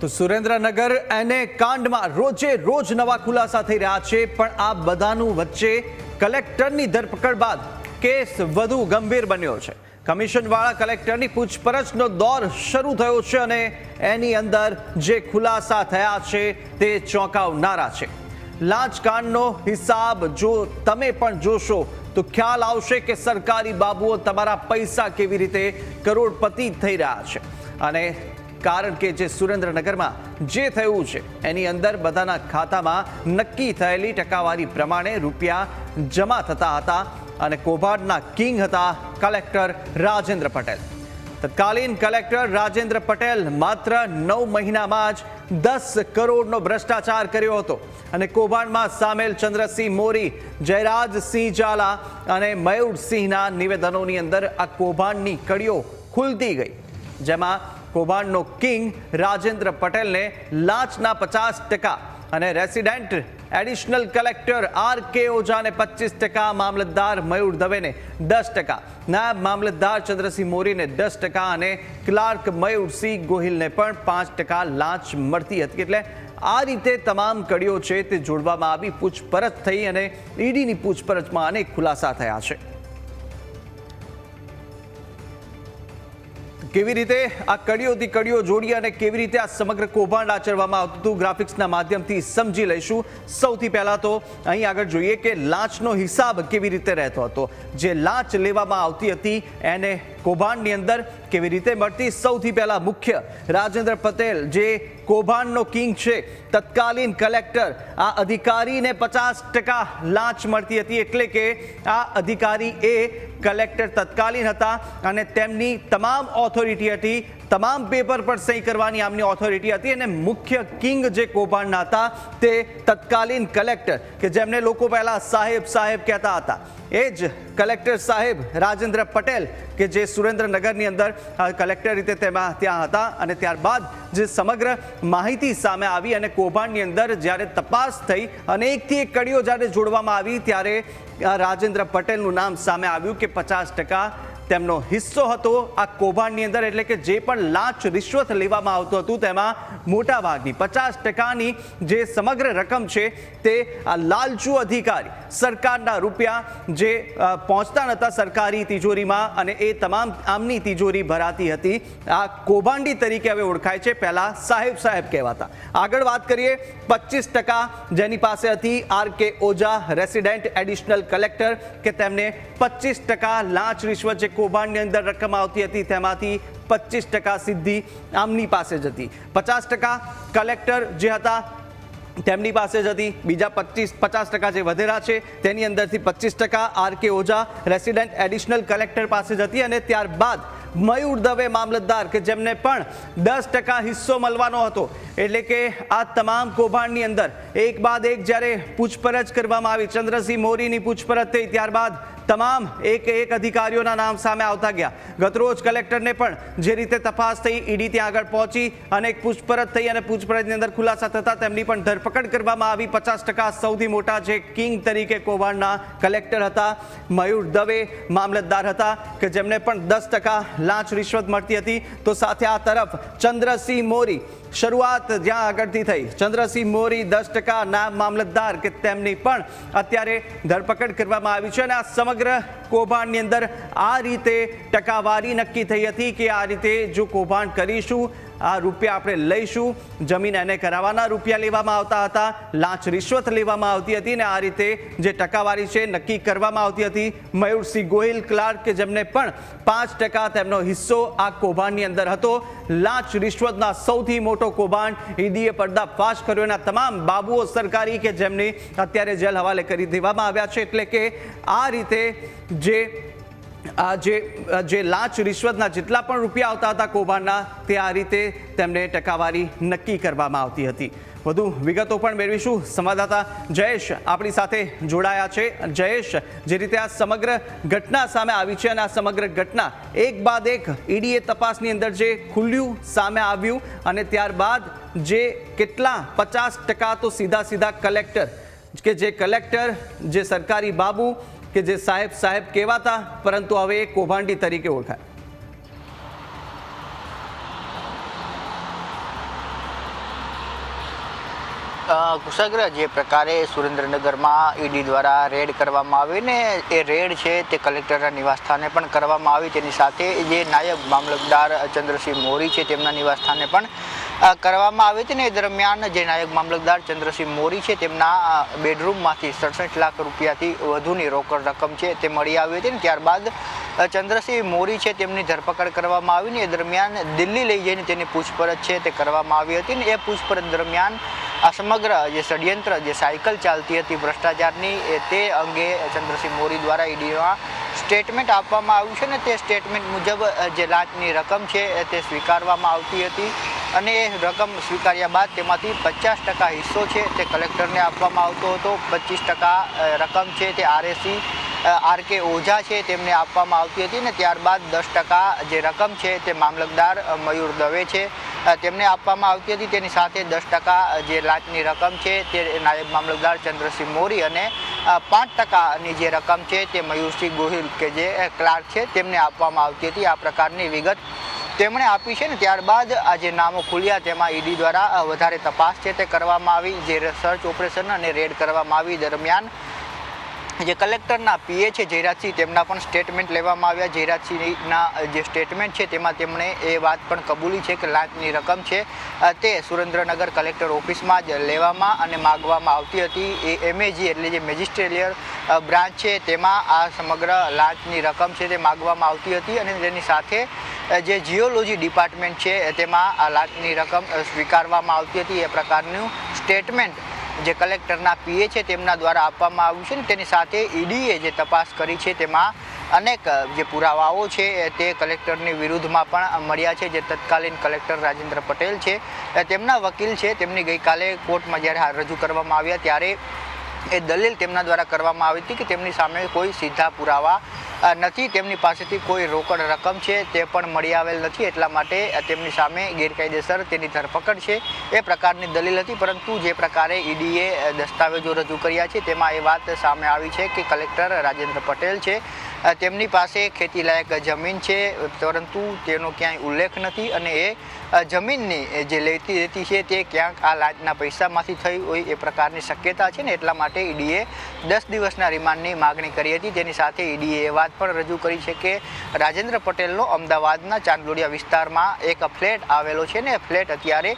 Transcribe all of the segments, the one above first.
તો સુરેન્દ્રનગર એને કાંડમાં રોજે રોજ નવા ખુલાસા થઈ રહ્યા છે, પણ આ બધાનું વચ્ચે કલેક્ટરની ધરપકડ બાદ કેસ વધુ ગંભીર બન્યો છે. કમિશનવાળા કલેક્ટરની પૂછપરછનો દોર શરૂ થયો છે અને એની અંદર જે ખુલાસા થયા છે તે ચોંકાવનારા છે. લાંચકાંડનો હિસાબ જો તમે પણ જોશો, તો ખ્યાલ આવશે કે સરકારી બાબુઓ તમારા પૈસા કેવી રીતે કરોડપતિ થઈ રહ્યા છે. અને કારણ કે જે સુરેન્દ્રનગરમાં જે થયું છે, એની અંદર બધાના ખાતામાં નક્કી થયેલી ટકાવારી પ્રમાણે રૂપિયા જમા થતા હતા અને કૌભાંડના કિંગ હતા કલેક્ટર રાજેન્દ્ર પટેલ. તત્કાલીન કલેક્ટર રાજેન્દ્ર પટેલ માત્ર નવ મહિનામાં જ દસ કરોડનો ભ્રષ્ટાચાર કર્યો હતો અને કૌભાંડમાં સામેલ ચંદ્રસિંહ મોરી, જયરાજસિંહ ઝાલા અને મયુરસિંહના નિવેદનોની અંદર આ કૌભાંડની કડીઓ ખુલતી ગઈ, જેમાં કૌભાંડનો કિંગ રાજેન્દ્ર પટેલને લાંચના પચાસ ટકા અને resident additional collector R K ઓઝાને પચીસ ટકા, મામલતદાર મયુર દવેને દસ ટકા, નાયબ મામલતદાર ચંદ્રસિંહ મોરીને દસ ટકા અને ક્લાર્ક મયુરસિંહ ગોહિલને પણ પાંચ ટકા લાંચ મળતી હતી. એટલે આ રીતે તમામ કડીઓ છે તે જોડવામાં આવી, પૂછપરછ થઈ અને ઈડીની પૂછપરછમાં અનેક ખુલાસા થયા છે. કેવી રીતે આ કડીઓથી કડીઓ જોડી અને કેવી રીતે આ સમગ્ર કૌભાંડ આચરવામાં આવતું હતું, ગ્રાફિક્સના માધ્યમથી સમજી લઈશું. સૌથી પહેલાં તો અહીં આગળ જોઈએ કે લાંચનો હિસાબ કેવી રીતે રહેતો હતો. જે લાંચ લેવામાં આવતી હતી, એને કૌભાંડની અંદર કેવી રીતે મળતી? સૌથી પહેલા મુખ્ય રાજેન્દ્ર પટેલ, જે કૌભાંડનો કિંગ છે, તત્કાલીન કલેક્ટર, આ અધિકારીને પચાસ ટકા લાંચ મળતી હતી એટલે કે આ અધિકારી એ કલેક્ટર તત્કાલીન હતા અને તેમની તમામ ઓથોરિટી હતી તમામ પેપર પર સહી કરવાની આમની ઓથોરિટી હતી અને મુખ્ય કિંગ જે કૌભાંડના હતા તે તત્કાલીન કલેક્ટર કે જેમને લોકો પહેલાં સાહેબ સાહેબ કહેતા હતા. એ જ કલેક્ટર સાહેબ રાજેન્દ્ર પટેલ કે જે સુરેન્દ્રનગરની અંદર કલેક્ટર રીતે તેમાં ત્યાં હતા અને ત્યારબાદ જે સમગ્ર માહિતી સામે આવી અને કૌભાંડની અંદર જ્યારે તપાસ થઈ અને એકથી એક કડીઓ જ્યારે જોડવામાં આવી ત્યારે રાજેન્દ્ર પટેલનું નામ સામે આવ્યું કે પચાસ ટકા તેમનો હિસ્સો હતો આ કૌભાંડની અંદર, એટલે કે જે પણ લાંચ રિશ્વત લેવામાં આવતું હતું, તેમાં મોટા ભાગની પચાસ ટકાની જે સમગ્ર રકમ છે, તે આ લાલચુ અધિકારી સરકારના રૂપિયા જે પહોંચતા નહોતા સરકારી તિજોરીમાં, અને એ તમામ આમની તિજોરી ભરાતી હતી. આ કૌભાંડી તરીકે હવે ઓળખાય છે, પહેલાં સાહેબ સાહેબ કહેવાતા. આગળ વાત કરીએ, પચીસ ટકા જેની પાસે હતી R K Oza, resident additional collector, કે તેમને પચીસ ટકા લાંચ રિશ્વત જે કૌભાંડની અંદર રકમ આવતી હતી, તેમાંથી પચીસ ટકા સિદ્ધિ આમની પાસે જ હતી. પચાસ ટકા કલેક્ટર જે હતા, તેમની પાસે જ હતી. બીજા પચીસ, પચાસ ટકા જે વધેરા છે, તેની અંદરથી પચીસ ટકા R K Oza resident additional collector પાસે જ હતી અને ત્યારબાદ મયુર દવે મામલતદાર, કે જેમને પણ દસ ટકા હિસ્સો મળવાનો હતો. એટલે કે આ તમામ કૌભાંડની અંદર એક બાદ એક જ્યારે પૂછપરછ કરવામાં આવી, ચંદ્રસિંહ મોરીની પૂછપરછ થઈ, ત્યારબાદ તમામ એક એક અધિકારીઓના નામ સામે આવતા ગયા. ગતરોજ કલેક્ટરને પણ જે રીતે તપાસ થઈ, ઈડી ત્યાં આગળ પહોંચી અને એક પૂછપરછ થઈ અને પૂછપરછની અંદર ખુલાસા થતા તેમની પણ ધરપકડ કરવામાં આવી. પચાસ સૌથી મોટા જે કિંગ તરીકે કૌભાંડના કલેક્ટર હતા, મયુર દવે મામલતદાર હતા, કે જેમને પણ દસ લાંચ રિશ્વત મળતી હતી. તો સાથે આ તરફ ચંદ્રસિંહ મોરી શરૂઆત જ્યાં આગળથી થઈ. ચંદ્રસિંહ મોરી દસ ટકા નાયબ મામલતદાર કે તેમની પણ અત્યારે ધરપકડ કરવામાં આવી છે અને આ સમગ્ર કૌભાંડની અંદર આ રીતે ટકાવારી નક્કી થઈ હતી કે આ રીતે જો કૌભાંડ કરીશું આ રૂપિયા આપણે લઈશું. જમીન એને કરાવવાના રૂપિયા લેવામાં આવતા હતા. લાંચ રિશ્વત લેવામાં આવતી હતી ને આ રીતે જે ટકાવારી છે નક્કી કરવામાં આવતી હતી. મયુરસિંહ ગોહિલ, ક્લાર્ક કે જેમને પણ પાંચ ટકા તેમનો હિસ્સો આ કૌભાંડની અંદર હતો. લાંચ રિશ્વતના સૌથી મોટો કૌભાંડ ઈડીએ પર્દાફાશ કર્યો. એના તમામ બાબુઓ સરકારી કે જેમને અત્યારે જેલ હવાલે કરી દેવામાં આવ્યા છે. એટલે કે આ રીતે જે આ જે જે લાંચ રિશ્વતના જેટલા પણ રૂપિયા આવતા હતા કૌભાંડના, તે આ રીતે તેમને ટકાવારી નક્કી કરવામાં આવતી હતી. વધુ વિગતો પણ મેળવીશું. સંવાદદાતા જયેશ આપણી સાથે જોડાયા છે. જયેશ, જે રીતે આ સમગ્ર ઘટના સામે આવી છે અને આ સમગ્ર ઘટના એક બાદ એક ઈડીએ તપાસની અંદર જે ખુલ્યું સામે આવ્યું અને ત્યારબાદ જે કેટલા પચાસ ટકા તો સીધા સીધા કલેક્ટર, કે જે કલેક્ટર, જે સરકારી બાબુ કે જે સાહેબ સાહેબ કહેવાતા, પરંતુ હવે એ કૌભાંડી તરીકે ઓળખાય. કુશાગ્ર જે પ્રકારે સુરેન્દ્રનગરમાં ઈડી દ્વારા રેડ કરવામાં આવી ને એ રેડ છે તે કલેક્ટરના નિવાસસ્થાને પણ કરવામાં આવી. તેની સાથે જે નાયબ મામલતદાર ચંદ્રસિંહ મોરી છે તેમના નિવાસસ્થાને પણ કરવામાં આવી હતી ને એ દરમિયાન જે નાયક મામલતદાર ચંદ્રસિંહ મોરી છે, તેમના બેડરૂમમાંથી સડસઠ લાખ રૂપિયાથી વધુની રોકડ રકમ છે, તે મળી આવી હતી ને ત્યારબાદ ચંદ્રસિંહ મોરી છે, તેમની ધરપકડ કરવામાં આવી ને એ દરમિયાન દિલ્હી લઈ જઈને તેની પૂછપરછ છે, તે કરવામાં આવી હતી ને એ પૂછપરછ દરમિયાન, આ સમગ્ર જે ષડયંત્ર, જે સાયકલ ચાલતી હતી ભ્રષ્ટાચારની તે અંગે ચંદ્રસિંહ મોરી દ્વારા ઈડીમાં સ્ટેટમેન્ટ આપવામાં આવ્યું છે ને તે સ્ટેટમેન્ટ મુજબ જે લાંચની રકમ છે તે સ્વીકારવામાં આવતી હતી. અને એ રકમ સ્વીકાર્યા બાદ તેમાંથી પચાસ ટકા હિસ્સો છે તે કલેક્ટરને આપવામાં આવતો હતો. પચીસ ટકા રકમ છે તે આરએસી આર કે ઓઝા છે તેમને આપવામાં આવતી હતી ને ત્યારબાદ દસ ટકા જે રકમ છે તે મામલતદાર મયુર દવે છે તેમને આપવામાં આવતી હતી. તેની સાથે દસ ટકા જે લાંચની રકમ છે તે નાયબ મામલતદાર ચંદ્રસિંહ મોરી અને પાંચ ટકાની જે રકમ છે તે મયુરસિંહ ગોહિલ કે જે ક્લાર્ક છે તેમને આપવામાં આવતી હતી. આ પ્રકારની વિગત તેમણે આપી છે ને ત્યારબાદ આ જે નામો ખુલ્યા તેમાં ઈડી દ્વારા વધારે તપાસ છે તે કરવામાં આવી, જે સર્ચ ઓપરેશન અને રેડ કરવામાં આવી દરમિયાન જે કલેક્ટરના પીએ છે જયરાજસિંહ, તેમના પણ સ્ટેટમેન્ટ લેવામાં આવ્યા. જયરાજસિંહના જે સ્ટેટમેન્ટ છે તેમાં તેમણે એ વાત પણ કબૂલી છે કે લાંચની રકમ છે તે સુરેન્દ્રનગર કલેક્ટર ઓફિસમાં જ લેવામાં અને માગવામાં આવતી હતી. એ એમએજી એટલે જે મેજિસ્ટ્રેલિયર બ્રાન્ચ છે તેમાં આ સમગ્ર લાંચની રકમ છે તે માગવામાં આવતી હતી અને તેની સાથે જે જીઓલોજી ડિપાર્ટમેન્ટ છે તેમાં આ લાંચની રકમ સ્વીકારવામાં આવતી હતી. એ પ્રકારનું સ્ટેટમેન્ટ જે કલેક્ટરના પીએ છે તેમના દ્વારા આપવામાં આવ્યું છે ને તેની સાથે ઈડીએ જે તપાસ કરી છે તેમાં અનેક જે પુરાવાઓ છે તે કલેક્ટરની વિરુદ્ધમાં પણ મળ્યા છે, જે તત્કાલીન કલેક્ટર રાજેન્દ્ર પટેલ છે. તેમના વકીલ છે, તેમની ગઈકાલે કોર્ટમાં જ્યારે રજૂ કરવામાં આવ્યા ત્યારે એ દલીલ તેમના દ્વારા કરવામાં આવી હતી કે તેમની સામે કોઈ સીધા પુરાવા નથી. તેમની પાસેથી કોઈ રોકડ રકમ છે તે પણ મળી આવેલ નથી. એટલા માટે તેમની સામે ગેરકાયદેસર તેની ધરપકડ છે. એ પ્રકારની દલીલ હતી, પરંતુ જે પ્રકારે ઈડીએ દસ્તાવેજો રજૂ કર્યા છે, તેમાં એ વાત સામે આવી છે કે કલેક્ટર રાજેન્દ્ર પટેલ છે. તેમની પાસે ખેતીલાયક જમીન છે, પરંતુ તેનો ક્યાંય ઉલ્લેખ નથી અને એ જમીનની જે લેતી દેતી છે તે ક્યાંક આ લાંચના પૈસામાંથી થઈ હોય એ પ્રકારની શક્યતા છે ને એટલા માટે ઈડીએ દસ દિવસના રિમાન્ડની માગણી કરી હતી. તેની સાથે ઈડીએ એ વાત પણ રજૂ કરી છે કે રાજેન્દ્ર પટેલનો અમદાવાદના ચાંદલોડિયા વિસ્તારમાં એક ફ્લેટ આવેલો છે ને ફ્લેટ અત્યારે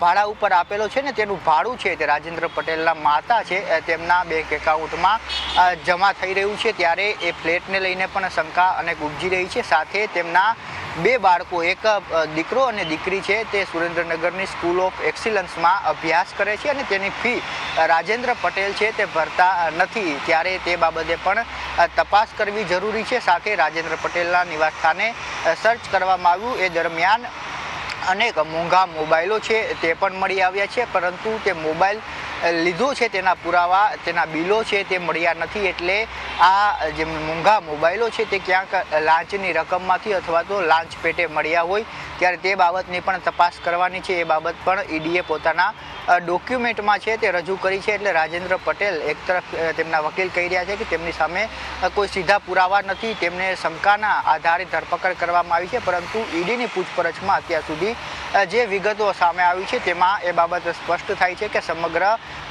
ભાડા ઉપર આપેલો છે ને, તેનું ભાડું છે તે રાજેન્દ્ર પટેલના માતા છે તેમના બેંક એકાઉન્ટમાં જમા થઈ રહ્યું છે. ત્યારે એ ફ્લેટને લઈને પણ શંકા અને ઉપજી રહી છે. સાથે તેમના બે બાળકો, એક દીકરો અને દીકરી છે, તે સુરેન્દ્રનગરની સ્કૂલ ઓફ એક્સિલન્સમાં અભ્યાસ કરે છે અને તેની ફી રાજેન્દ્ર પટેલ છે તે ભરતા નથી. ત્યારે તે બાબતે પણ તપાસ કરવી જરૂરી છે. સાથે રાજેન્દ્ર પટેલના નિવાસસ્થાને સર્ચ કરવામાં આવ્યું. એ દરમિયાન અનેક મોંઘા મોબાઈલો છે તે પણ મળી આવ્યા છે. પરંતુ તે મોબાઈલ લીધો છે તેના પુરાવા, તેના બિલો છે તે મળ્યા નથી એટલે આ જે મોંઘા મોબાઈલો છે તે ક્યાંક લાંચની રકમમાંથી અથવા તો લાંચ પેટે મળ્યા હોય, ત્યારે તે બાબતની પણ તપાસ કરવાની છે. એ બાબત પણ ઈડીએ પોતાના ડોક્યુમેન્ટમાં છે તે રજૂ કરી છે એટલે રાજેન્દ્ર પટેલ એક તરફ તેમના વકીલ કહી રહ્યા છે કે તેમની સામે કોઈ સીધા પુરાવા નથી, તેમને શંકાના આધારે ધરપકડ કરવામાં આવી છે, પરંતુ ઈડીની પૂછપરછમાં અત્યાર સુધી જે વિગતો સામે આવી છે તેમાં એ બાબત સ્પષ્ટ થાય છે કે સમગ્ર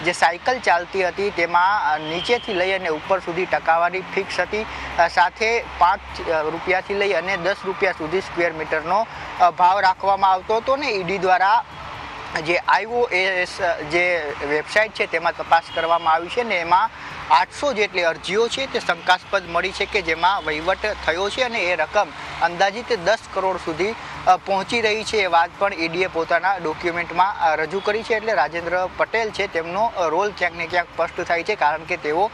જે સાયકલ ચાલતી હતી તેમાં નીચેથી લઈ અને ઉપર સુધી ટકાવારી ફિક્સ હતી સાથે પાંચ રૂપિયાથી લઈ અને દસ રૂપિયા સુધી સ્ક્વેર મીટરનો ભાવ રાખવામાં આવતો હતો ને ઈડી દ્વારા જે આઈઓએસ જે વેબસાઇટ છે તેમાં તપાસ કરવામાં આવી છે ને એમાં આઠસો જેટલી અરજીઓ છે તે શંકાસ્પદ મળી છે કે જેમાં વહીવટ થયો છે અને એ રકમ અંદાજિત દસ કરોડ સુધી પહોંચી રહી છે એ વાત પણ ઈડીએ પોતાના ડોક્યુમેન્ટમાં રજૂ કરી છે એટલે રાજેન્દ્ર પટેલ છે તેમનો રોલ ક્યાંક ને ક્યાંક સ્પષ્ટ થાય છે કારણ કે તેઓ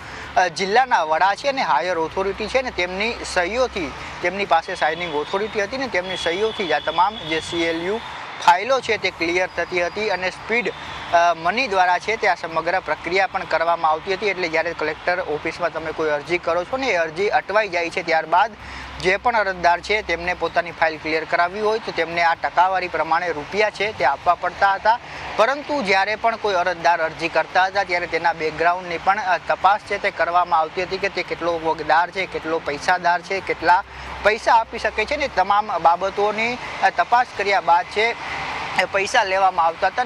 જિલ્લાના વડા છે અને હાયર ઓથોરિટી છે ને તેમની સહીઓથી, તેમની પાસે સાઇનિંગ ઓથોરિટી હતી ને તેમની સહીઓથી જ આ તમામ જે સીએલયુ ફાઇલો છે તે ક્લિયર થતી હતી અને સ્પીડ મની દ્વારા છે તે આ સમગ્ર પ્રક્રિયા પણ કરવામાં આવતી હતી એટલે જ્યારે કલેક્ટર ઓફિસમાં તમે કોઈ અરજી કરો છો ને એ અરજી અટવાઈ જાય છે ત્યારબાદ જે પણ અરજદાર છે તેમને પોતાની ફાઇલ ક્લિયર કરાવવી હોય તો તેમને આ ટકાવારી પ્રમાણે રૂપિયા છે તે આપવા પડતા હતા. પરંતુ જ્યારે પણ કોઈ અરજદાર અરજી કરતા હતા ત્યારે તેના બેકગ્રાઉન્ડની પણ તપાસ છે તે કરવામાં આવતી હતી કે તે કેટલો વગદાર છે, કેટલો પૈસાદાર છે, કેટલા પૈસા આપી શકે છે ને તમામ બાબતોની તપાસ કર્યા બાદ છે પૈસા લેવામાં આવતા હતા.